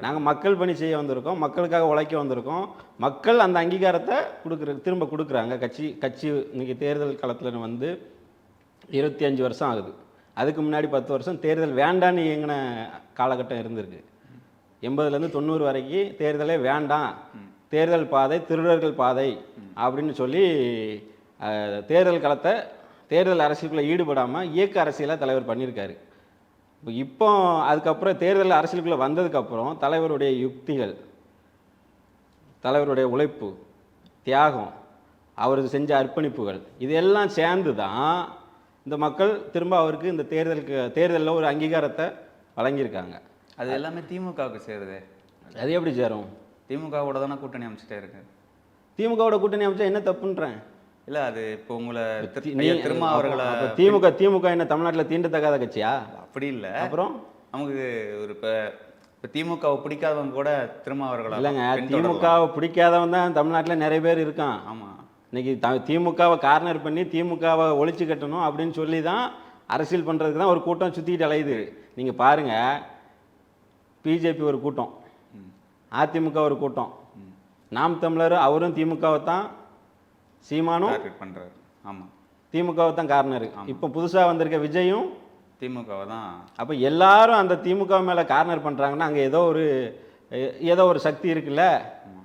நாங்கள் மக்கள் பணி செய்ய வந்திருக்கோம் மக்களுக்காக உழைக்க வந்திருக்கோம். மக்கள் அந்த அங்கீகாரத்தை கொடுக்குற திரும்ப கொடுக்குறாங்க. கட்சி கட்சி இன்றைக்கி தேர்தல் காலத்தில் வந்து இருபத்தி அஞ்சு வருஷம் ஆகுது. அதுக்கு முன்னாடி பத்து வருஷம் தேர்தல் வேண்டான்னு இயங்கின காலகட்டம் இருந்திருக்கு. எண்பதுலேருந்து தொண்ணூறு வரைக்கும் தேர்தலே வேண்டாம். தேர்தல் பாதை திருடர்கள் பாதை அப்படின்னு சொல்லி தேர்தல் களத்தை தேர்தல் அரசியலுக்குள்ளே ஈடுபடாமல் இயக்க அரசியலாக தலைவர் பண்ணியிருக்காரு. இப்போ அதுக்கப்புறம் தேர்தல் அரசியலுக்குள்ளே வந்ததுக்கப்புறம் தலைவருடைய யுக்திகள் தலைவருடைய உழைப்பு தியாகம் அவர் செஞ்ச அர்ப்பணிப்புகள் இதெல்லாம் சேர்ந்து தான் இந்த மக்கள் திரும்ப அவருக்கு இந்த தேர்தலுக்கு தேர்தலில் ஒரு அங்கீகாரத்தை வழங்கியிருக்காங்க. அது எல்லாமே திமுகவுக்கு சேருது. அது எப்படி சேரும்? திமுகவோட தானே கூட்டணி அமைச்சிட்டே இருக்கு. திமுகவோட கூட்டணி அமைச்சா என்ன தப்புன்றேன்? இல்ல அது இப்போ உங்களை திரு- நீ- ஐயா திருமா அவர்களை திமுக திமுக என்ன தமிழ்நாட்டில் தீண்டத்தகாத கட்சியா? அப்படி இல்ல. அப்புறம்? நமக்கு ஒரு இப்போ இப்போ திமுகவை பிடிக்காதவங்க கூட திருமா அவர்களை இல்லைங்க. திமுகவை பிடிக்காதவன் தான் தமிழ்நாட்டில் நிறைய பேர் இருக்கான். ஆமா. இன்னைக்கு த திமுகவை கார்னர் பண்ணி திமுகவை ஒழிச்சு கட்டணும் அப்படின்னு சொல்லி தான் அரசியல் பண்ணுறதுக்கு தான் ஒரு கூட்டம் சுற்றிக்கிட்டு அலையுது. நீங்கள் பாருங்கள் பிஜேபி ஒரு கூட்டம் அதிமுக ஒரு கூட்டம். நாம் தமிழர் அவரும் திமுகவை தான் சீமானும் டார்கெட் பண்றாரு. ஆமா. திமுகவை தான் கார்னர். இப்போ புதுசாக வந்திருக்க விஜயும் திமுகவை தான் அப்போ எல்லாரும் அந்த திமுக மேலே கார்னர் பண்ணுறாங்கன்னா அங்கே ஏதோ ஒரு ஏதோ ஒரு சக்தி இருக்குல்ல?